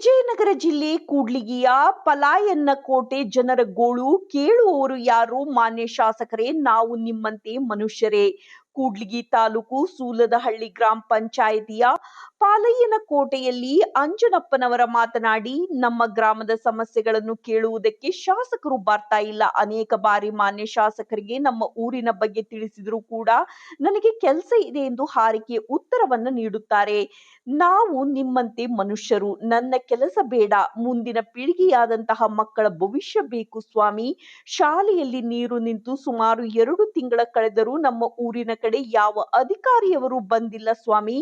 ವಿಜಯನಗರ ಜಿಲ್ಲೆ ಕೂಡ್ಲಿಗಿಯ ಪಲಾಯನ್ನ ಕೋಟೆ ಜನರ ಗೋಳು ಕೇಳುವವರು ಯಾರು? ಮಾನ್ಯ ಶಾಸಕರೇ, ನಾವು ನಿಮ್ಮಂತೆ ಮನುಷ್ಯರೇ. ಕೂಡ್ಲಿಗಿ ತಾಲೂಕು ಸೂಲದಹಳ್ಳಿ ಗ್ರಾಮ ಪಂಚಾಯಿತಿಯ ಪಾಲಯ್ಯನ ಕೋಟೆಯಲ್ಲಿ ಅಂಜನಪ್ಪನವರ ಮಾತನಾಡಿ, ನಮ್ಮ ಗ್ರಾಮದ ಸಮಸ್ಯೆಗಳನ್ನು ಕೇಳುವುದಕ್ಕೆ ಶಾಸಕರು ಬರ್ತಾ ಇಲ್ಲ. ಅನೇಕ ಬಾರಿ ಮಾನ್ಯ ಶಾಸಕರಿಗೆ ನಮ್ಮ ಊರಿನ ಬಗ್ಗೆ ತಿಳಿಸಿದರೂ ಕೂಡ ನನಗೆ ಕೆಲಸ ಇದೆ ಎಂದು ಹಾರಿಕೆ ಉತ್ತರವನ್ನು ನೀಡುತ್ತಾರೆ. ನಾವು ನಿಮ್ಮಂತೆ ಮನುಷ್ಯರು. ನನ್ನ ಕೆಲಸ ಬೇಡ. ಮುಂದಿನ ಪೀಳಿಗೆಯಾದಂತಹ ಮಕ್ಕಳ ಭವಿಷ್ಯ ಬೇಕು ಸ್ವಾಮಿ. ಶಾಲೆಯಲ್ಲಿ ನೀರು ನಿಂತು ಸುಮಾರು ಎರಡು ತಿಂಗಳ ಕಳೆದರೂ ನಮ್ಮ ಊರಿನ ಕಡೆ ಯಾವ ಅಧಿಕಾರಿಯವರು ಬಂದಿಲ್ಲ ಸ್ವಾಮಿ.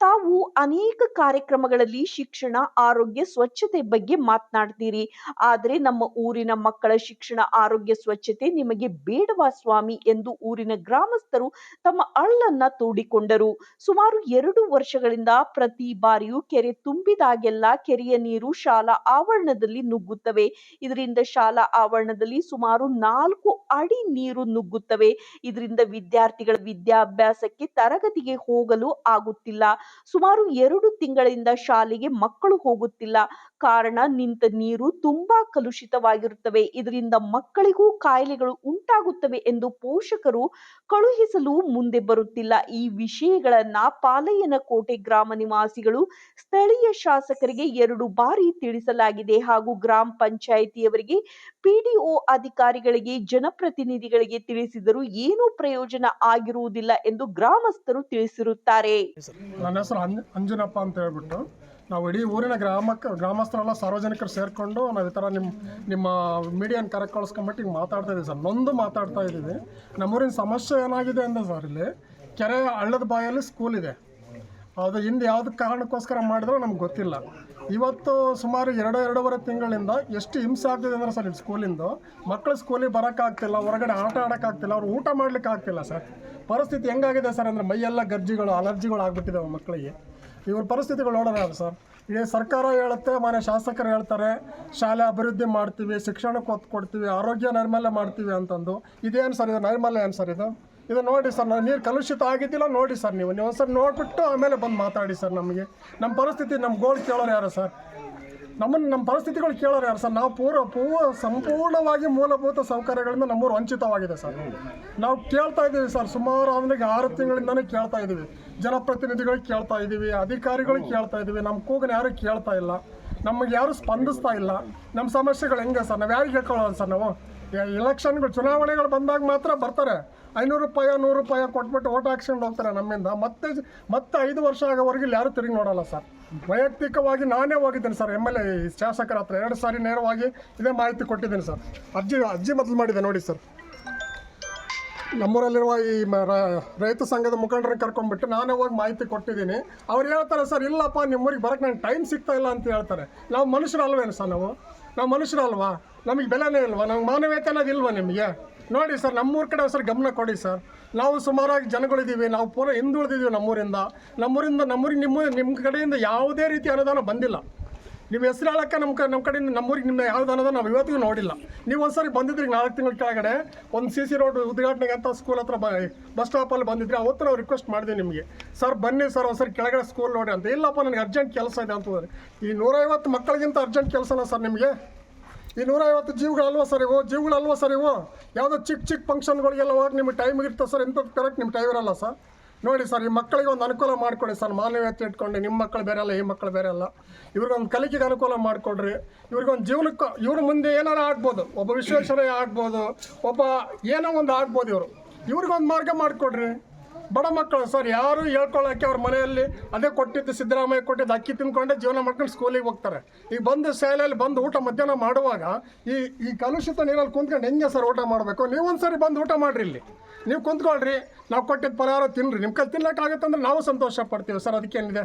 ತಾವು ಅನೇಕ ಕಾರ್ಯಕ್ರಮಗಳಲ್ಲಿ ಶಿಕ್ಷಣ, ಆರೋಗ್ಯ, ಸ್ವಚ್ಛತೆ ಬಗ್ಗೆ ಮಾತನಾಡ್ತೀರಿ. ಆದರೆ ನಮ್ಮ ಊರಿನ ಮಕ್ಕಳ ಶಿಕ್ಷಣ, ಆರೋಗ್ಯ, ಸ್ವಚ್ಛತೆ ನಿಮಗೆ ಬೇಡವಾ ಸ್ವಾಮಿ ಎಂದು ಊರಿನ ಗ್ರಾಮಸ್ಥರು ತಮ್ಮ ಅಳ್ಳನ್ನ ತೋಡಿಕೊಂಡರು. ಸುಮಾರು ಎರಡು ವರ್ಷಗಳಿಂದ ಪ್ರತಿ ಬಾರಿಯೂ ಕೆರೆ ತುಂಬಿದಾಗೆಲ್ಲ ಕೆರೆಯ ನೀರು ಶಾಲಾ ಆವರಣದಲ್ಲಿ ನುಗ್ಗುತ್ತವೆ. ಇದರಿಂದ ಶಾಲಾ ಆವರಣದಲ್ಲಿ ಸುಮಾರು ನಾಲ್ಕು ಅಡಿ ನೀರು ನುಗ್ಗುತ್ತವೆ. ಇದರಿಂದ ವಿದ್ಯಾರ್ಥಿಗಳ ವಿದ್ಯಾಭ್ಯಾಸಕ್ಕೆ ತರಗತಿಗೆ ಹೋಗಲು ಆಗುತ್ತಿಲ್ಲ. ಸುಮಾರು ಎರಡು ತಿಂಗಳಿಂದ ಶಾಲೆಗೆ ಮಕ್ಕಳು ಹೋಗುತ್ತಿಲ್ಲ. ಕಾರಣ ನಿಂತ ನೀರು ತುಂಬಾ ಕಲುಷಿತವಾಗಿರುತ್ತವೆ. ಇದರಿಂದ ಮಕ್ಕಳಿಗೂ ಕಾಯಿಲೆಗಳು ಉಂಟಾಗುತ್ತವೆ ಎಂದು ಪೋಷಕರು ಕಳುಹಿಸಲು ಮುಂದೆ ಬರುತ್ತಿಲ್ಲ. ಈ ವಿಷಯಗಳನ್ನ ಪಾಲಯ್ಯನಕೋಟೆ ಗ್ರಾಮ ನಿವಾಸಿಗಳು ಸ್ಥಳೀಯ ಶಾಸಕರಿಗೆ ಎರಡು ಬಾರಿ ತಿಳಿಸಲಾಗಿದೆ ಹಾಗೂ ಗ್ರಾಮ ಪಂಚಾಯಿತಿಯವರಿಗೆ ಪಿಡಿಒ ಅಧಿಕಾರಿಗಳಿಗೆ, ಜನಪ್ರತಿನಿಧಿಗಳಿಗೆ ತಿಳಿಸಿದರೂ ಏನೂ ಪ್ರಯೋಜನ ಆಗಿರುವುದಿಲ್ಲ ಎಂದು ಗ್ರಾಮಸ್ಥರು ತಿಳಿಸಿರುತ್ತಾರೆ. ನನ್ನ ಹೆಸರು ಅಂಜ್, ಅಂಜನಪ್ಪ ಅಂತ ಹೇಳ್ಬಿಟ್ಟು. ನಾವು ಇಡೀ ಊರಿನ ಗ್ರಾಮಕ್ಕೆ, ಗ್ರಾಮಸ್ಥರೆಲ್ಲ ಸಾರ್ವಜನಿಕರು ಸೇರಿಕೊಂಡು ನಾವು ಈ ಥರ ನಿಮ್ಮ ನಿಮ್ಮ ಮೀಡಿಯಾನ ಕರೆಕ್ಟ್ ಕಳಿಸ್ಕೊಂಬಿಟ್ಟು ಈಗ ಮಾತಾಡ್ತಾ ಇದ್ದೀವಿ ಸರ್. ನೊಂದು ಮಾತಾಡ್ತಾ ಇದ್ದೀವಿ ನಮ್ಮೂರಿನ ಸಮಸ್ಯೆ ಏನಾಗಿದೆ ಅಂದರೆ ಸರ್, ಇಲ್ಲಿ ಕೆರೆ ಹಳ್ಳದ ಬಾಯಲ್ಲಿ ಸ್ಕೂಲ್ ಇದೆ. ಅದು ಹಿಂದೆ ಯಾವ್ದು ಕಾರಣಕ್ಕೋಸ್ಕರ ಮಾಡಿದ್ರೂ ನಮ್ಗೆ ಗೊತ್ತಿಲ್ಲ. ಇವತ್ತು ಸುಮಾರು ಎರಡು, ಎರಡೂವರೆ ತಿಂಗಳಿಂದ ಎಷ್ಟು ಹಿಂಸೆ ಆಗ್ತಿದೆ ಅಂದರೆ ಸರ್ ಇಲ್ಲಿ ಸ್ಕೂಲಿಂದ ಮಕ್ಕಳು ಸ್ಕೂಲಿಗೆ ಬರೋಕ್ಕಾಗ್ತಿಲ್ಲ, ಹೊರಗಡೆ ಆಟ ಆಡೋಕ್ಕಾಗ್ತಿಲ್ಲ, ಅವ್ರು ಊಟ ಮಾಡ್ಲಿಕ್ಕೆ ಆಗ್ತಿಲ್ಲ ಸರ್. ಪರಿಸ್ಥಿತಿ ಹೆಂಗಾಗಿದೆ ಸರ್ ಅಂದರೆ ಮೈಯೆಲ್ಲ ಗರ್ಜಿಗಳು, ಅಲರ್ಜಿಗಳು ಆಗಿಬಿಟ್ಟಿದ್ದಾವೆ ಮಕ್ಕಳಿಗೆ. ಇವ್ರ ಪರಿಸ್ಥಿತಿಗಳು ನೋಡೋಣ ಸರ್. ಈಗ ಸರ್ಕಾರ ಹೇಳುತ್ತೆ ಮನೆ ಶಾಸಕರು ಹೇಳ್ತಾರೆ, ಶಾಲೆ ಅಭಿವೃದ್ಧಿ ಮಾಡ್ತೀವಿ, ಶಿಕ್ಷಣಕ್ಕೆ ಒತ್ತು ಕೊಡ್ತೀವಿ, ಆರೋಗ್ಯ ನೈರ್ಮಲ್ಯ ಮಾಡ್ತೀವಿ ಅಂತಂದು. ಇದೇನು ಸರ್ ಇದು ನೈರ್ಮಲ್ಯ ಏನು ಸರ್ ಇದು? ಇದು ನೋಡಿ ಸರ್ ನಾವು ನೀರು ಕಲುಷಿತ ಆಗಿದ್ದಿಲ್ಲ, ನೋಡಿ ಸರ್ ನೀವು. ನೀವು ಒಂದ್ಸರಿ ನೋಡಿಬಿಟ್ಟು ಆಮೇಲೆ ಬಂದು ಮಾತಾಡಿ ಸರ್ ನಮಗೆ. ನಮ್ಮ ಪರಿಸ್ಥಿತಿ, ನಮ್ಮ ಗೋಲ್ ಕೇಳೋರು ಯಾರು ಸರ್? ನಮ್ಮನ್ನು ನಮ್ಮ ಪರಿಸ್ಥಿತಿಗಳು ಕೇಳೋರು ಯಾರು ಸರ್? ನಾವು ಪೂರ ಪೂರ್ವ, ಸಂಪೂರ್ಣವಾಗಿ ಮೂಲಭೂತ ಸೌಕರ್ಯಗಳಿಂದ ನಮ್ಮೂರು ವಂಚಿತವಾಗಿದೆ ಸರ್. ನಾವು ಕೇಳ್ತಾ ಇದ್ದೀವಿ ಸರ್, ಸುಮಾರು ಅವನಿಗೆ ಆರು ತಿಂಗಳಿಂದನೇ ಕೇಳ್ತಾ ಇದ್ದೀವಿ. ಜನಪ್ರತಿನಿಧಿಗಳಿಗೆ ಕೇಳ್ತಾ ಇದ್ದೀವಿ ಅಧಿಕಾರಿಗಳಿಗೆ ಕೇಳ್ತಾ ಇದ್ದೀವಿ. ನಮ್ಮ ಕೂಗನ ಯಾರು ಕೇಳ್ತಾ ಇಲ್ಲ. ನಮಗೆ ಯಾರು ಸ್ಪಂದಿಸ್ತಾ ಇಲ್ಲ. ನಮ್ಮ ಸಮಸ್ಯೆಗಳು ಹೆಂಗೆ ಸರ್? ನಾವು ಯಾರಿಗೆ ಹೇಳ್ಕೊಳ್ಳೋಣ ಸರ್ ನಾವು? ಎಲೆಕ್ಷನ್ಗಳು ಚುನಾವಣೆಗಳು ಬಂದಾಗ ಮಾತ್ರ ಬರ್ತಾರೆ. ಐನೂರು ರೂಪಾಯಿ, ನೂರು ರೂಪಾಯಿ ಕೊಟ್ಬಿಟ್ಟು ಓಟ್ ಹಾಕ್ಸ್ಕೊಂಡು ಹೋಗ್ತಾರೆ ನಮ್ಮಿಂದ. ಮತ್ತೆ ಮತ್ತೆ ಐದು ವರ್ಷ ಆಗೋವರೆಗೆ ಇಲ್ಲಿ ಯಾರು ತಿರುಗಿ ನೋಡಲ್ಲ ಸರ್. ವೈಯಕ್ತಿಕವಾಗಿ ನಾನೇ ಹೋಗಿದ್ದೀನಿ ಸರ್ ಎಂ ಎಲ್ ಎ ಶಾಸಕರ ಹತ್ರ. ಎರಡು ಸಾರಿ ನೇರವಾಗಿ ಇದೇ ಮಾಹಿತಿ ಕೊಟ್ಟಿದ್ದೀನಿ ಸರ್. ಅರ್ಜಿ ಅಜ್ಜಿ ಮೊದಲು ಮಾಡಿದೆ ನೋಡಿ ಸರ್. ನಮ್ಮೂರಲ್ಲಿರುವ ಈ ರೈತ ಸಂಘದ ಮುಖಂಡರನ್ನ ಕರ್ಕೊಂಡ್ಬಿಟ್ಟು ನಾನೇ ಹೋಗಿ ಮಾಹಿತಿ ಕೊಟ್ಟಿದ್ದೀನಿ. ಅವ್ರು ಹೇಳ್ತಾರೆ, ಸರ್, ಇಲ್ಲಪ್ಪ ನಿಮ್ಮೂರಿಗೆ ಬರೋಕ್ಕೆ ನಂಗೆ ಟೈಮ್ ಸಿಗ್ತಾ ಇಲ್ಲ ಅಂತ ಹೇಳ್ತಾರೆ. ನಾವು ಮನುಷ್ಯರಲ್ವೇನು ಸರ್ ನಾವು? ನಾವು ಮನುಷ್ಯರಲ್ವಾ? ನಮಗೆ ಬೆಲೆನೇ ಇಲ್ವಾ? ನಮ್ಗೆ ಮಾನವೀಯತೆ ಅನ್ನೋದು ಇಲ್ವಾ ನಿಮಗೆ? ನೋಡಿ ಸರ್, ನಮ್ಮೂರ ಕಡೆ ಸರ್ ಗಮನ ಕೊಡಿ ಸರ್. ನಾವು ಸುಮಾರಾಗಿ ಜನಗಳಿದ್ದೀವಿ, ನಾವು ಪೂರ ಹಿಂದುಳಿದಿದ್ದೀವಿ ನಮ್ಮೂರಿಂದ. ನಮ್ಮೂರಿಂದ ನಮ್ಮೂರಿಗೆ ನಿಮ್ಮ ನಿಮ್ಮ ಕಡೆಯಿಂದ ಯಾವುದೇ ರೀತಿ ಅನುದಾನ ಬಂದಿಲ್ಲ. ನೀವು ಹೆಸರು ಹೇಳಕ್ಕೆ ನಮ್ಮ ಕ, ನಮ್ಮ ಕಡೆಯಿಂದ ನಮ್ಮೂರಿಗೆ ನಿಮ್ಮ ಯಾವ್ದು ಅನ್ನೋದು ನಾವು ಇವತ್ತಿಗೂ ನೋಡಿಲ್ಲ. ನೀವು ಒಂದ್ಸರಿ ಬಂದಿದ್ರಿ ನಾಲ್ಕು ತಿಂಗಳ ಕೆಳಗಡೆ, ಒಂದು ಸಿ ಸಿ ರೋಡ್ ಉದ್ಘಾಟನೆಗೆ ಅಂತ ಸ್ಕೂಲ್ ಹತ್ರ ಬ ಬಸ್ ಸ್ಟಾಪಲ್ಲಿ ಬಂದಿದ್ರಿ, ಅವತ್ತು ನಾವು ರಿಕ್ವೆಸ್ಟ್ ಮಾಡಿದೆ ನಿಮಗೆ. ಸರ್, ಬನ್ನಿ ಸರ್, ಒಂದ್ಸರಿ ಕೆಳಗಡೆ ಸ್ಕೂಲ್ ನೋಡಿ ಅಂತ. ಇಲ್ಲಪ್ಪ, ನನಗೆ ಅರ್ಜೆಂಟ್ ಕೆಲಸ ಇದೆ ಅಂತ ಈ ನೂರೈವತ್ತು ಮಕ್ಕಳಿಗಿಂತ ಅರ್ಜೆಂಟ್ ಕೆಲಸನ ಸರ್ ನಿಮಗೆ? ಈ ನೂರೈವತ್ತು ಜೀವಗಳಲ್ವ ಸರ್ ಇವು? ಜೀವಗಳಲ್ವ ಸರ್ ಇವು? ಯಾವುದೋ ಚಿಕ್ಕ ಚಿಕ್ಕ ಫಂಕ್ಷನ್ಗಳಿಗೆಲ್ಲ ಹೋಗಿ ನಿಮಗೆ ಟೈಮ್ ಇರ್ತದೆ ಸರ್, ಇಂಥದ್ದು ಕರೆಕ್ಟ್ ನಿಮ್ಮ ಟೈಮ್ ಇರಲ್ಲ ಸರ್. ನೋಡಿ ಸರ್, ಈ ಮಕ್ಕಳಿಗೆ ಒಂದು ಅನುಕೂಲ ಮಾಡಿಕೊಡಿ ಸರ್, ಮಾನವೀಯತೆ ಇಟ್ಕೊಂಡು, ನಿಮ್ಮ ಮಕ್ಕಳು ಬೇರೆ ಅಲ್ಲ, ಈ ಮಕ್ಕಳು ಬೇರೆ ಅಲ್ಲ. ಇವ್ರಿಗೊಂದು ಕಲಿಕೆಗೆ ಅನುಕೂಲ ಮಾಡಿಕೊಡ್ರಿ. ಇವ್ರಿಗೊಂದು ಜೀವನಕ್ಕೆ, ಇವ್ರ ಮುಂದೆ ಏನಾರು ಆಡ್ಬೋದು ಒಬ್ಬ ವಿಶ್ವೇಶ್ವರ ಆಡ್ಬೋದು ಒಬ್ಬ ಏನೋ ಒಂದು ಆಡ್ಬೋದು ಇವರು. ಇವ್ರಿಗೊಂದು ಮಾರ್ಗ ಮಾಡಿಕೊಡ್ರಿ. ಬಡ ಮಕ್ಕಳು, ಸರ್, ಯಾರು ಹೇಳ್ಕೊಳ್ಳೋಕ್ಕೆ ಅವ್ರ ಮನೆಯಲ್ಲಿ ಅದೇ ಕೊಟ್ಟಿದ್ದು ಸಿದ್ದರಾಮಯ್ಯ ಕೊಟ್ಟಿದ್ದು ಅಕ್ಕಿ ತಿನ್ಕೊಂಡೆ ಜೀವನ ಮಾಡ್ಕೊಂಡು ಸ್ಕೂಲಿಗೆ ಹೋಗ್ತಾರೆ. ಈಗ ಬಂದು ಶಾಲೆಯಲ್ಲಿ ಬಂದು ಊಟ ಮಧ್ಯಾಹ್ನ ಮಾಡುವಾಗ ಈ ಈ ಕಲುಷಿತ ನೀರಲ್ಲಿ ಕುಂತ್ಕೊಂಡು ಹೆಂಗೆ ಸರ್ ಊಟ ಮಾಡಬೇಕು? ನೀವು ಒಂದ್ಸರಿ ಬಂದು ಊಟ ಮಾಡ್ರಿ ಇಲ್ಲಿ. ನೀವು ಕುಂತ್ಕೊಳ್ರಿ, ನಾವು ಕೊಟ್ಟಿದ್ದ ಪರಿಹಾರ ತಿನ್ನಿರಿ ನಿಮ್ಮ ಕೈ ತಿನ್ನೋಕ್ಕಾಗತ್ತಂದ್ರೆ ನಾವು ಸಂತೋಷ ಪಡ್ತೀವಿ ಸರ್ ಅದಕ್ಕೇನಿದೆ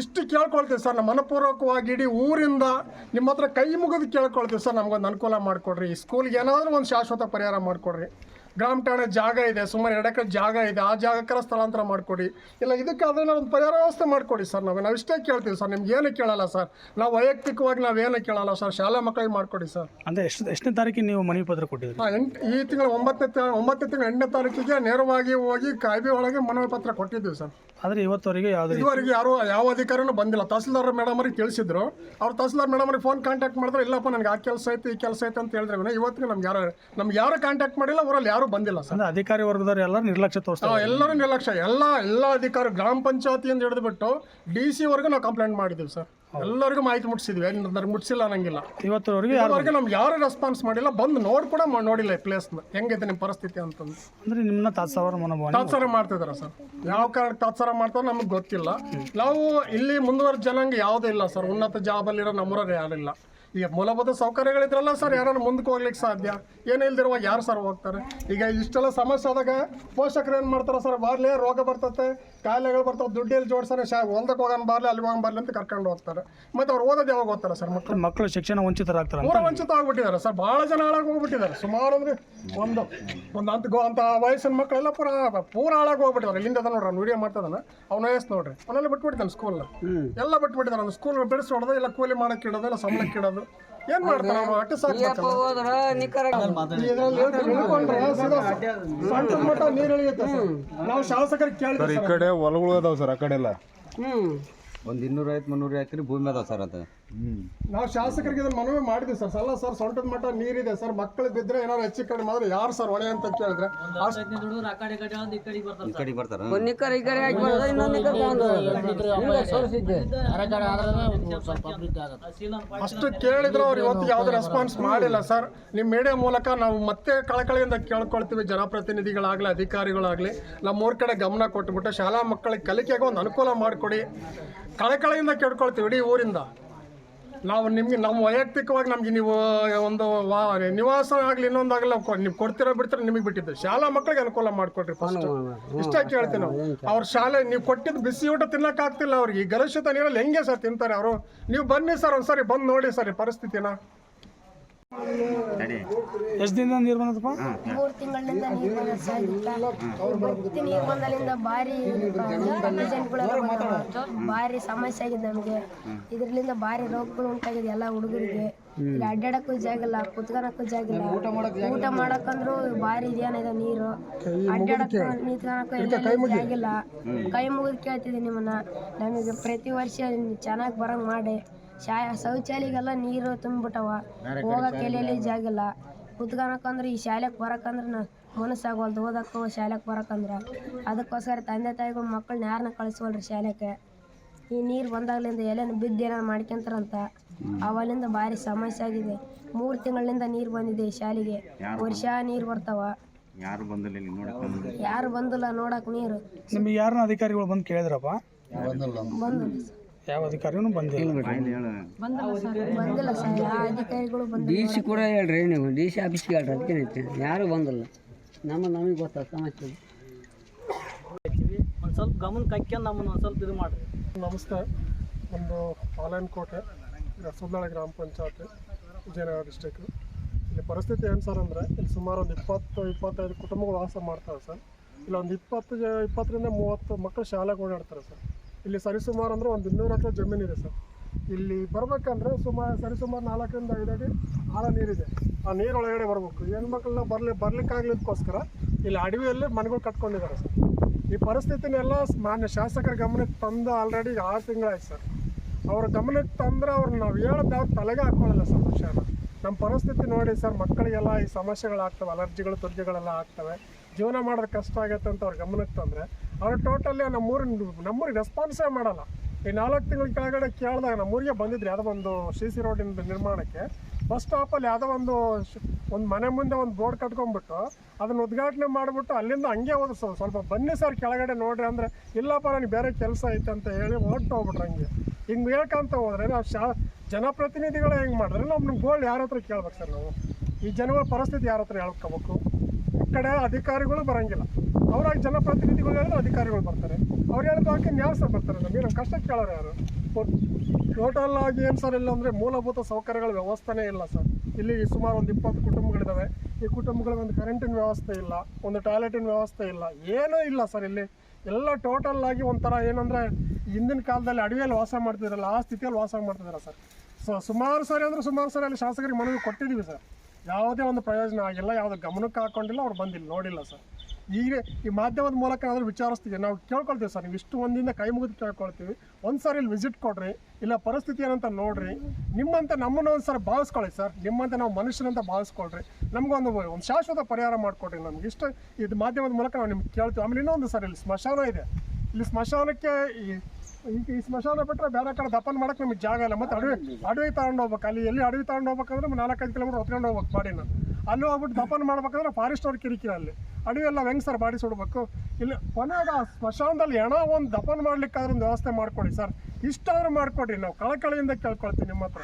ಇಷ್ಟು ಕೇಳ್ಕೊಳ್ತೀವಿ ಸರ್, ನಮ್ಮ ಮನಪೂರ್ವಕವಾಗಿ ಇಡೀ ಊರಿಂದ ನಿಮ್ಮ ಹತ್ರ ಕೈ ಮುಗಿದು ಕೇಳ್ಕೊಳ್ತೀವಿ ಸರ್, ನಮಗೊಂದು ಅನುಕೂಲ ಮಾಡಿಕೊಡ್ರಿ. ಈ ಸ್ಕೂಲ್ಗೆ ಏನಾದರೂ ಒಂದು ಶಾಶ್ವತ ಪರಿಹಾರ ಮಾಡಿಕೊಡ್ರಿ. ಗ್ರಾಮ ಠಾಣೆ ಜಾಗ ಇದೆ ಸುಮಾರು ಎರಡು ಎಕರೆ ಜಾಗ ಇದೆ ಆ ಜಾಗಕ್ಕೆಲ್ಲ ಸ್ಥಳಾಂತರ ಮಾಡಿಕೊಡಿ. ಇಲ್ಲ ಇದಕ್ಕೆ ಅದನ್ನ ಒಂದು ಪರಿಹಾರ ವ್ಯವಸ್ಥೆ ಮಾಡಿಕೊಡಿ ಸರ್ ನಾವು. ನಾವು ಇಷ್ಟೇ ಕೇಳ್ತೀವಿ ಸರ್ ನಿಮ್ಗೆ ಏನು ಕೇಳಲ್ಲ ಸರ್. ನಾವು ವೈಯಕ್ತಿಕವಾಗಿ ನಾವೇನು ಕೇಳಲ್ಲ ಸರ್ ಶಾಲಾ ಮಕ್ಕಳಿಗೆ ಮಾಡಿಕೊಡಿ ಸರ್. ಅಂದರೆ ಎಷ್ಟು ಎಷ್ಟನೇ ತಾರೀಕಿಗೆ ನೀವು ಮನವಿ ಪತ್ರ ಕೊಟ್ಟಿದ್ದೀರಿ? ಹಾಂ ಎಂಟು ಈ ತಿಂಗಳ ಒಂಬತ್ತನೇ ತಾ- ಒಂಬತ್ತನೇ ತಿಂಗಳ ಎಂಟನೇ ತಾರೀಕಿಗೆ ನೇರವಾಗಿ ಹೋಗಿ ಕಾಯ್ದೆ ಒಳಗೆ ಮನವಿ ಪತ್ರ ಕೊಟ್ಟಿದ್ದೀವಿ ಸರ್. ಆದರೆ ಇವತ್ತವರೆಗೆ ಯಾವುದೇ ಇದುವರೆಗೆ ಯಾರು ಯಾವ ಅಧಿಕಾರಿನೂ ಬಂದಿಲ್ಲ. ತಹಸೀಲ್ದಾರ್ ಮೇಡಮ್ ಅವ್ರಿಗೆ ತಿಳಿಸಿದ್ರು ಅವ್ರು ತಹಸೀಲ್ದಾರ್ ಮೇಡಮ್ ಅವ್ರಿಗೆ ಫೋನ್ ಕಾಂಟ್ಯಾಕ್ಟ್ ಮಾಡಿದ್ರೆ ಇಲ್ಲಪ್ಪ ನನಗೆ ಆ ಕೆಲಸ ಐತೆ ಈ ಕೆಲಸ ಐತೆ ಅಂತ ಹೇಳಿದ್ರೆ. ವಿನಃ ಇವತ್ತಿಗೆ ನಮ್ಗೆ ಯಾರು ನಮ್ಗೆ ಯಾರು ಕಾಂಟ್ಯಾಕ್ಟ್ ಮಾಡಿಲ್ಲ ಊರಲ್ಲಿ ಯಾರು ಬಂದಿಲ್ಲ ಸರ್. ಅಂದ್ರೆ ಅಧಿಕಾರಿ ವರ್ಗದವ್ರು ಎಲ್ಲರೂ ನಿರ್ಲಕ್ಷ್ಯ ತೋರಿಸ್ತಾರೆ ಎಲ್ಲರೂ ನಿರ್ಲಕ್ಷ್ಯ. ಎಲ್ಲ ಎಲ್ಲ ಅಧಿಕಾರಿ ಗ್ರಾಮ ಪಂಚಾಯತಿಯಿಂದ ಹಿಡಿದುಬಿಟ್ಟು ಡಿ ಸಿ ವರ್ಗು ನಾವು ಕಂಪ್ಲೇಂಟ್ ಮಾಡಿದ್ದೀವಿ ಸರ್. ಎಲ್ಲರಿಗೂ ಮಾಹಿತಿ ಮುಟ್ಸಿದ್ವಿ. ನನಗೆ ಮುಟ್ಸಿಲ್ಲ ಅನ್ನಂಗಿಲ್ಲ. ಇವತ್ತುವರೆಗೆ ಯಾರು ಇದುವರೆಗೆ ನಮ್ಗೆ ಯಾರು ರೆಸ್ಪಾನ್ಸ್ ಮಾಡಿಲ್ಲ. ಬಂದು ನೋಡಿ ಕೂಡ ನೋಡಿಲ್ಲ ಈ ಪ್ಲೇಸ್ನ ಹೆಂಗೈತೆ ನಿಮ್ಮ ಪರಿಸ್ಥಿತಿ ಅಂತಂದು. ಅಂದ್ರೆ ನಿಮ್ಮನ್ನ ತಾತ್ಸಾವರ ಮನೋಭಾವ ತಾತ್ಸಾರ ಮಾಡ್ತಿದಾರೆ ಸರ್? ಯಾವ ಕಾರಣಕ್ಕೆ ತಾತ್ಸಾರ ಮಾಡ್ತಾರೆ ನಮಗೆ ಗೊತ್ತಿಲ್ಲ. ನಾವು ಇಲ್ಲಿ ಮುಂದುವರೆದ ಜನಾಂಗ ಯಾವುದೂ ಇಲ್ಲ ಸರ್. ಉನ್ನತ ಜಾಬಲ್ಲಿರೋ ನಮ್ಮೂರಲ್ಲಿ ಯಾರಿಲ್ಲ ಈಗ ಮೂಲಭೂತ ಸೌಕರ್ಯಗಳಿದ್ರಲ್ಲ ಸರ್ ಯಾರನ್ನು ಮುಂದಕ್ಕೆ ಹೋಗ್ಲಿಕ್ಕೆ ಸಾಧ್ಯ? ಏನಿಲ್ದಿರುವ ಯಾರು ಸರ್ ಹೋಗ್ತಾರೆ? ಈಗ ಇಷ್ಟೆಲ್ಲ ಸಮಸ್ಯೆ ಆದಾಗ ಪೋಷಕರು ಏನು ಮಾಡ್ತಾರೆ ಸರ್? ಬಾರ್ಲೇ ರೋಗ ಬರ್ತತೆ ಕಾಯಿಲೆಗಳು ಬರ್ತವೆ ದುಡ್ಡಲ್ಲಿ ಜೋಡಿಸ್ತಾರೆ ಶಾ ಹೊಲ್ದಕ್ಕೆ ಹೋಗೋಣ ಬಾರ್ಲಿ ಅಲ್ಲಿ ಹೋಗೋಣ ಬರ್ಲಿ ಅಂತ ಕರ್ಕೊಂಡು ಹೋಗ್ತಾರೆ. ಮತ್ತೆ ಅವ್ರು ಓದೋದು ಯಾವಾಗ ಓದ್ತಾರೆ ಸರ್ ಮಕ್ಕಳು ಮಕ್ಕಳು ಶಿಕ್ಷಣ ವಂಚಿತರಾಗ್ತಾರೆ ಪೂರ ವಂಚಿತ ಆಗ್ಬಿಟ್ಟಿದ್ದಾರೆ ಸರ್ ಭಾಳ ಜನ ಹಾಳಾಗಿ ಹೋಗ್ಬಿಟ್ಟಿದ್ದಾರೆ. ಸುಮಾರು ಅಂದರೆ ಒಂದು ಒಂದು ಅಂತ ಗೋ ಅಂತ ವಯಸ್ಸಿನ ಮಕ್ಕಳೆಲ್ಲ ಪೂರ ಪೂರ ಹಾಳಾಗಿ ಹೋಗ್ಬಿಟ್ಟಿದ್ದಾರೆ. ಇಲ್ಲಿಂದ ನೋಡ್ರಿ ಅವ್ನು ವಿಡಿಯೋ ಮಾಡ್ತದನ ಅವ್ನ ವಯಸ್ಸು ನೋಡ್ರಿ ಅವನೆಲ್ಲ ಬಿಟ್ಬಿಟ್ಟಿದ್ದಾನೆ ಸ್ಕೂಲ್ನ ಎಲ್ಲ ಬಿಟ್ಬಿಟ್ಟಿದ್ದಾರೆ ಅವ್ನು ಸ್ಕೂಲ್ ಬಿಡಿಸಿ ಹೊಡೆದು ಇಲ್ಲ ಕೂಲಿ ಮಾಡಕ್ಕೆ ಇಡೋದು ಇಲ್ಲ ಸಂಬಳಕ್ಕೆ ಇಡೋದು. ಏನ್ ಮಾಡ್ತಾನೆ ಅವ್ನು? ಅಟ್ಟು ಸಣ್ಣ ಮಟ್ಟ ನೀರು ಇಳಿಯುತ್ತೆ ಸರ್. ನಾವು ಶಾಸಕರಿಗೆ ಕೇಳಿದ್ವಿ ಈ ಕಡೆ ಹೊಲಗಳು ಅದಾವ ಸರ್ ಆ ಕಡೆ ಎಲ್ಲ. ಒಂದು ಇನ್ನೂರ ಐತ್ ಮುನ್ನೂರ ಐತ್ರಿ ಭೂಮಿ ಅದಾವ ಸರ್ ಅದು. ನಾವು ಶಾಸಕರಿಗೆ ಇದನ್ನ ಮನವಿ ಮಾಡಿದ್ವಿ ಸರ್. ಸಲ್ಲ ಸರ್ ಸೊಂಟದ ಮಟ್ಟ ನೀರಿದೆ ಸರ್. ಮಕ್ಕಳು ಬಿದ್ರೆ ಏನಾದ್ರು ಹೆಚ್ಚು ಕಡಿಮೆ ಮಾಡಿದ್ರೆ ಯಾರು ಸರ್ ಹೊಣೆ ಅಂತ ಕೇಳಿದ್ರೆ? ಅಷ್ಟ್- ಕೇಳಿದ್ರು ಅವ್ರು ಇವತ್ತು ಯಾವ್ದು ರೆಸ್ಪಾನ್ಸ್ ಮಾಡಿಲ್ಲ ಸರ್. ನಿಮ್ಮ ಮೀಡಿಯಾ ಮೂಲಕ ನಾವು ಮತ್ತೆ ಕಳಕಳಿಯಿಂದ ಕೇಳ್ಕೊಳ್ತೀವಿ. ಜನಪ್ರತಿನಿಧಿಗಳಾಗಲಿ ಅಧಿಕಾರಿಗಳಾಗಲಿ. ನಮ್ಮೂರ ಕಡೆ ಗಮನ ಕೊಟ್ಬಿಟ್ಟು ಶಾಲಾ ಮಕ್ಕಳಿಗೆ ಕಲಿಕೆಗೆ ಒಂದು ಅನುಕೂಲ ಮಾಡಿಕೊಡಿ. ಕಳಕಳಿಯಿಂದ ಕೇಳ್ಕೊಳ್ತೀವಿ ಇಡೀ ಊರಿಂದ. ನಾವು ನಿಮ್ಗೆ ನಮ್ಮ ವೈಯಕ್ತಿಕವಾಗಿ ನಮ್ಗೆ ನೀವು ಒಂದು ವಾ ನಿವಾಸ ಆಗಲಿ ಇನ್ನೊಂದಾಗಲಿ ನಾವು ಕೊಡ್ತೀರಾ ಬಿಡ್ತೀರಾ ನಿಮಗೆ ಬಿಟ್ಟಿದ್ದು. ಶಾಲಾ ಮಕ್ಕಳಿಗೆ ಅನುಕೂಲ ಮಾಡಿಕೊಡ್ರಿ ಫಸ್ಟ್ ಇಷ್ಟೇ ಕೇಳ್ತೀವಿ ನಾವು. ಅವ್ರ ಶಾಲೆ ನೀವು ಕೊಟ್ಟಿದ್ದ ಬಿಸಿ ಊಟ ತಿನ್ನಕ್ಕಾಗ್ತಿಲ್ಲ ಅವ್ರಿಗೆ. ಈ ಕಲುಷಿತ ನೀರಲ್ಲಿ ಹೆಂಗೆ ಸರ್ ತಿಂತಾರೆ ಅವರು? ನೀವು ಬನ್ನಿ ಸರ್ ಒಂದ್ಸರಿ ಬಂದು ನೋಡಿ ಸರ್ ಪರಿಸ್ಥಿತಿನ. ಎಷ್ಟು ದಿನದಿಂದ ನೀರು ಬಂದದಪ್ಪ? ಮೂರು ತಿಂಗಳಿಂದ ನೀರು ಬರೋದು ಸರ್ ಮತ್ತೆ ನೀರು ಬಂದಲ್ಲಿಂದ ಭಾರಿ ಭಾರಿ ಸಮಸ್ಯೆ ಆಗಿದೆ ನಮಗೆ. ಇದರಿಂದ ಭಾರಿ ರೋಗಗಳು ಉಂಟಾಗಿದೆ ಎಲ್ಲ ಹುಡುಗರಿಗೆ. ಇಲ್ಲಿ ಅಡ್ಡಾಡಕ್ಕೂ ಜಾಗ ಇಲ್ಲ ಕುತ್ಕೊಳಕ್ಕೂ ಜಾಗ ಇಲ್ಲ. ಊಟ ಮಾಡಕ್ಕಂದ್ರು ಭಾರಿ ಇದೇನಿದೆ ನೀರು. ಅಡ್ಡಾಡಕ್ಕೂ ನಿಂತ್ಕೊಳಕ್ಕೂ ಎಲ್ಲೆಲ್ಲೂ ಜಾಗ ಇಲ್ಲ. ಕೈ ಮುಗಿದು ಕೇಳ್ತಿದ್ದೀನಿ ನಿಮ್ಮನ್ನ. ನಮಗೆ ಪ್ರತಿ ವರ್ಷ ಚೆನ್ನಾಗಿ ಬರಂಗ್ ಮಾಡಿ. ಶಾ ಶೌಚಾಲಯಗೆಲ್ಲ ನೀರು ತುಂಬಿಬಿಟ್ಟವ. ಹೋಗಕ್ಕೆ ಎಲ್ಲೆಲ್ಲಿ ಜಾಗ ಇಲ್ಲ ಕುತ್ಕೊಳಕಂದ್ರೆ ಈ ಶಾಲೆಗೆ ಬರಕಂದ್ರೆ ಮನಸ್ಸಾಗವಲ್ದು ಓದಕ್ಕೆ ಶಾಲೆಗೆ ಬರಕಂದ್ರೆ. ಅದಕ್ಕೋಸ್ಕರ ತಂದೆ ತಾಯಿಗಳು ಮಕ್ಕಳನ್ನ ಯಾರನ್ನ ಕಳಿಸ್ವಲ್ರಿ ಶಾಲೆಗೆ? ಈ ನೀರು ಬಂದಾಗ್ಲಿಂದ ಎಲ್ಲೇನು ಬಿದ್ದು ಏನಾರು ಮಾಡ್ಕೊಂತಾರಂತ? ಅವಲಿಂದ ಭಾರಿ ಸಮಸ್ಯೆ ಆಗಿದೆ. ಮೂರು ತಿಂಗಳಿಂದ ನೀರು ಬಂದಿದೆ ಈ ಶಾಲೆಗೆ. ವರ್ಷ ನೀರು ಬರ್ತಾವ. ಯಾರು ಬಂದಿಲ್ಲ ಯಾರು ಬಂದಿಲ್ಲ ನೋಡಕ್ ನೀರು. ನಿಮಗೆ ಯಾರನ್ನ ಅಧಿಕಾರಿಗಳು ಬಂದು ಕೇಳಿದ್ರಪ್ಪ? ಬಂದಿಲ್ಲ. ಯಾವ ಅಧಿಕಾರಿನೂ ಬಂದಿಲ್ಲ. ಬಂದಿಲ್ಲ ಸರ್ ಯಾವ ಅಧಿಕಾರಿಗಳು ಬಂದಿಲ್ಲ ಡಿ ಸಿ ಕೂಡ ಹೇಳ್ರಿ ನೀವು. ಡಿ ಸಿ ಆಫೀಸ್ಗೆ ಹೇಳ್ರಿ. ಅದಕ್ಕೇನೈತಿ ಯಾರು ಬಂದಿಲ್ಲ. ನಮ್ಮ ನಮಗೆ ಗೊತ್ತ ಸಮಸ್ಯೆ. ಒಂದು ಸ್ವಲ್ಪ ಗಮನಕ್ಕೆ ಹಾಕ್ಯಂಡು ನಮ್ಮನ್ನು ಒಂದು ಸ್ವಲ್ಪ ಇದು ಮಾಡಿರಿ. ನಮಸ್ಕಾರ. ಒಂದು ಪಾಲನಕೋಟೆ ಸುಲ್ದಾಳ ಗ್ರಾಮ ಪಂಚಾಯತ್ ವಿಜಯನಗರ ಡಿಸ್ಟಿಕ್ ಇಲ್ಲಿ ಪರಿಸ್ಥಿತಿ ಏನು ಸರ್ ಅಂದರೆ ಇಲ್ಲಿ ಸುಮಾರು ಒಂದು ಇಪ್ಪತ್ತು ಇಪ್ಪತ್ತೈದು ಕುಟುಂಬಗಳು ವಾಸ ಮಾಡ್ತಾರೆ ಸರ್. ಇಲ್ಲ ಒಂದು ಇಪ್ಪತ್ತು ಜ ಇಪ್ಪತ್ತರಿಂದ ಮೂವತ್ತು ಮಕ್ಕಳು ಶಾಲೆಗೆ ಓಡಾಡ್ತಾರೆ ಸರ್. ಇಲ್ಲಿ ಸರಿಸುಮಾರು ಅಂದರೆ ಒಂದು ಇನ್ನೂರು ಎಕರೆ ಜಮೀನಿದೆ ಸರ್. ಇಲ್ಲಿ ಬರ್ಬೇಕಂದ್ರೆ ಸುಮಾರು ಸರಿಸುಮಾರು ನಾಲ್ಕರಿಂದ ಐದು ಅಡಿ ಆಳ ನೀರಿದೆ. ಆ ನೀರೊಳಗಡೆ ಬರಬೇಕು. ಹೆಣ್ಮಕ್ಳನ್ನ ಬರಲಿ ಬರ್ಲಿಕ್ಕಾಗ್ಲಿಕ್ಕೋಸ್ಕರ ಇಲ್ಲಿ ಅಡವಿಯಲ್ಲಿ ಮನೆಗಳು ಕಟ್ಕೊಂಡಿದ್ದಾರೆ ಸರ್. ಈ ಪರಿಸ್ಥಿತಿನೆಲ್ಲ ಮಾನ್ಯ ಶಾಸಕರ ಗಮನಕ್ಕೆ ತಂದು ಆಲ್ರೆಡಿ ಆರು ತಿಂಗಳಾಯ್ತು ಸರ್. ಅವ್ರ ಗಮನಕ್ಕೆ ತಂದ್ರೆ ಅವ್ರು ನಾವು ಹೇಳೋದು ತಲೆಗೆ ಹಾಕ್ಕೊಳ್ಳಲ್ಲ ವಿಷಯನ ನಮ್ಮ ಪರಿಸ್ಥಿತಿ ನೋಡಿ ಸರ್, ಮಕ್ಕಳಿಗೆಲ್ಲ ಈ ಸಮಸ್ಯೆಗಳಾಗ್ತವೆ ಅಲರ್ಜಿಗಳು ತೊಂದರೆಗಳೆಲ್ಲ ಆಗ್ತವೆ. ಜೀವನ ಮಾಡೋದು ಕಷ್ಟ ಆಗುತ್ತೆ ಅಂತ ಅವ್ರ ಗಮನಕ್ಕೆ ತಂದರೆ, ಅವ್ರು ಟೋಟಲಿ ನಮ್ಮೂರಿನ, ನಮ್ಮೂರಿಗೆ ರೆಸ್ಪಾನ್ಸೇ ಮಾಡಲ್ಲ. ಈ ನಾಲ್ಕು ತಿಂಗಳ ಕೆಳಗಡೆ ಕೇಳಿದಾಗ ನಮ್ಮೂರಿಗೆ ಬಂದಿದ್ರಿ ಯಾವುದೋ ಒಂದು ಸಿ ಸಿ ರೋಡಿನ ನಿರ್ಮಾಣಕ್ಕೆ. ಬಸ್ ಸ್ಟಾಪಲ್ಲಿ ಯಾವುದೋ ಒಂದು ಒಂದು ಮನೆ ಮುಂದೆ ಒಂದು ಬೋರ್ಡ್ ಕಟ್ಕೊಂಡ್ಬಿಟ್ಟು ಅದನ್ನು ಉದ್ಘಾಟನೆ ಮಾಡಿಬಿಟ್ಟು ಅಲ್ಲಿಂದ ಹಂಗೆ ಸರ್ ಸ್ವಲ್ಪ ಬನ್ನಿ ಸರ್ ಕೆಳಗಡೆ ನೋಡ್ರಿ ಅಂದರೆ, ಇಲ್ಲಪ್ಪ ನನಗೆ ಬೇರೆ ಕೆಲಸ ಐತೆ ಅಂತ ಹೇಳಿ ಹೊರಟು ಹಂಗೆ. ಹಿಂಗೆ ಹೇಳ್ಕೊಂತ ಹೋದ್ರೆ ನಾವು ಶಾ, ಜನಪ್ರತಿನಿಧಿಗಳೇ ಹೆಂಗೆ ಮಾಡಿದ್ರೆ ನಮ್ಮ ಗೋಲ್ಡ್ ಯಾರ ಹತ್ರ ಕೇಳ್ಬೇಕು ಸರ್ ನಾವು? ಈ ಜನಗಳ ಪರಿಸ್ಥಿತಿ ಯಾರ ಹತ್ರ ಹೇಳ್ಕೋಬೇಕು? ಕಡೆ ಅಧಿಕಾರಿಗಳು ಬರಂಗಿಲ್ಲ. ಅವ್ರಾಗಿ ಜನಪ್ರತಿನಿಧಿಗಳು ಹೇಳಿದ್ರೆ ಅಧಿಕಾರಿಗಳು ಬರ್ತಾರೆ. ಅವ್ರು ಹೇಳಿದ ಹಾಕಿ ನ್ಯಾಯ ಸರ್ ಬರ್ತಾರೆ. ನಮಗೆ ನಮ್ಮ ಕಷ್ಟ ಕೇಳೋರು ಯಾರು? ಟೋಟಲ್ ಆಗಿ ಏನು ಸರ್ ಇಲ್ಲ ಅಂದರೆ ಮೂಲಭೂತ ಸೌಕರ್ಯಗಳ ವ್ಯವಸ್ಥೆನೇ ಇಲ್ಲ ಸರ್. ಇಲ್ಲಿ ಸುಮಾರು ಒಂದು ಇಪ್ಪತ್ತು ಕುಟುಂಬಗಳಿದ್ದಾವೆ ಈ ಕುಟುಂಬಗಳಿಗೆ ಒಂದು ಕರೆಂಟಿನ ವ್ಯವಸ್ಥೆ ಇಲ್ಲ, ಒಂದು ಟಾಯ್ಲೆಟಿನ ವ್ಯವಸ್ಥೆ ಇಲ್ಲ, ಏನೂ ಇಲ್ಲ ಸರ್ ಇಲ್ಲಿ. ಎಲ್ಲ ಟೋಟಲ್ ಆಗಿ ಒಂಥರ ಏನಂದರೆ ಹಿಂದಿನ ಕಾಲದಲ್ಲಿ ಅಡವಿಯಲ್ಲಿ ವಾಸ ಮಾಡ್ತಿದ್ರಲ್ಲ, ಆ ಸ್ಥಿತಿಯಲ್ಲಿ ವಾಸ ಮಾಡ್ತಿದ್ದಾರೆ ಸರ್. ಸೊ, ಸುಮಾರು ಸರಿ ಅಂದರೆ ಸುಮಾರು ಸರಿ ಅಲ್ಲಿ ಶಾಸಕರಿಗೆ ಮನವಿ ಕೊಟ್ಟಿದ್ದೀವಿ ಸರ್. ಯಾವುದೇ ಒಂದು ಪ್ರಯೋಜನ ಆಗಿಲ್ಲ, ಯಾವುದೇ ಗಮನಕ್ಕೆ ಹಾಕೊಂಡಿಲ್ಲ, ಅವ್ರು ಬಂದಿಲ್ಲ, ನೋಡಿಲ್ಲ ಸರ್. ಈಗ ಈ ಮಾಧ್ಯಮದ ಮೂಲಕ ಆದರೂ ವಿಚಾರಿಸ್ತೀವಿ ನಾವು ಕೇಳ್ಕೊಳ್ತೀವಿ ಸರ್, ನೀವು ಇಷ್ಟು ಒಂದಿಂದ ಕೈ ಮುಗಿದು ಕೇಳ್ಕೊಳ್ತೀವಿ. ಒಂದು ಸಾರಿ ಇಲ್ಲಿ ವಿಸಿಟ್ ಕೊಡ್ರಿ, ಇಲ್ಲ ಪರಿಸ್ಥಿತಿ ಏನಂತ ನೋಡ್ರಿ. ನಿಮ್ಮಂತ ನಮ್ಮನ್ನು ಒಂದು ಸರಿ ಭಾವಿಸ್ಕೊಳ್ಳಿ ಸರ್. ನಿಮ್ಮಂತ ನಾವು ಮನುಷ್ಯರಂತ ಭಾವಿಸ್ಕೊಳ್ರಿ. ನಮಗೊಂದು ಒಂದು ಶಾಶ್ವತ ಪರಿಹಾರ ಮಾಡಿಕೊಡ್ರಿ ನಮ್ಗೆ. ಇಷ್ಟು ಇದು ಮಾಧ್ಯಮದ ಮೂಲಕ ನಾವು ನಿಮ್ಗೆ ಕೇಳ್ತೀವಿ. ಆಮೇಲೆ ಇನ್ನೊಂದು ಸರ್, ಇಲ್ಲಿ ಸ್ಮಶಾನ ಇದೆ. ಇಲ್ಲಿ ಸ್ಮಶಾನಕ್ಕೆ ಈ ಈಗ ಈ ಸ್ಮಶಾನ ಬಿಟ್ಟರೆ ಬೇರೆ ಕಡೆ ದಫನ್ ಮಾಡಕ್ಕೆ ನಮಗೆ ಜಾಗ ಇಲ್ಲ. ಮತ್ತು ಅಡವಿ ಅಡವಿ ತಗೊಂಡು ಹೋಗ್ಬೇಕು. ಅಲ್ಲಿ ಎಲ್ಲಿ ಅಡವಿ ತಗೊಂಡು ಹೋಗ್ಬೇಕಂದ್ರೆ ನಾಲ್ಕೈದು ಕಿಲೋಮೀಟರ್ ಹೊತ್ಕೊಂಡು ಹೋಗ್ಬೇಕು ಬಾಡಿನ ಅಲ್ಲಿ ಹೋಗ್ಬಿಟ್ಟು ದಫನ್ ಮಾಡ್ಬೇಕಂದ್ರೆ ಫಾರೆಸ್ಟ್ ಅವ್ರ ಕಿರಿಕಿರಿ ಅಲ್ಲಿ. ಅಡವಿ ಎಲ್ಲ ಹೆಂಗೆ ಸರ್ ಬಾಡಿ ಸುಡಬೇಕು? ಇಲ್ಲಿ ಕೊನೆಗೆ ಆ ಸ್ಮಶಾನದಲ್ಲಿ ಹೆಣ ಒಂದು ದಫನ್ ಮಾಡ್ಲಿಕ್ಕಾದ್ರೂ ವ್ಯವಸ್ಥೆ ಮಾಡಿಕೊಡಿ ಸರ್. ಇಷ್ಟಾದ್ರೂ ಮಾಡಿಕೊಡ್ರಿ. ನಾವು ಕಳಕಳಿಯಿಂದ ಕೇಳ್ಕೊಳ್ತೀವಿ ನಿಮ್ಮ ಹತ್ರ.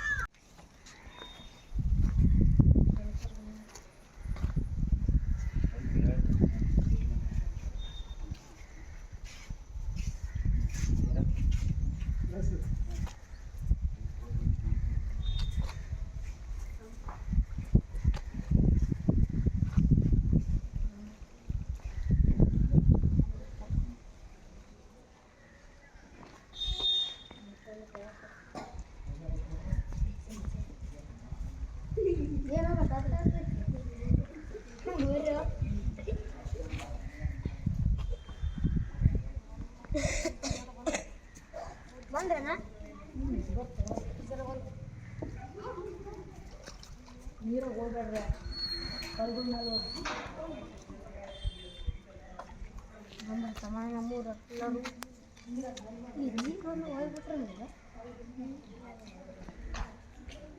ಬಂದ್ರೇನಾ ನೀರಾಗ ಹೋಗ್ಬೇಡ್ರೆ. ಕಲ್ಗುಳ ಮೇಲೆ ಬಂದ್ರೆ ಸಮಾನ ನಮ್ಮೂರು ಎಲ್ಲರೂ ಈ ನೀರು ಹೋಗ್ಬಿಟ್ರೆ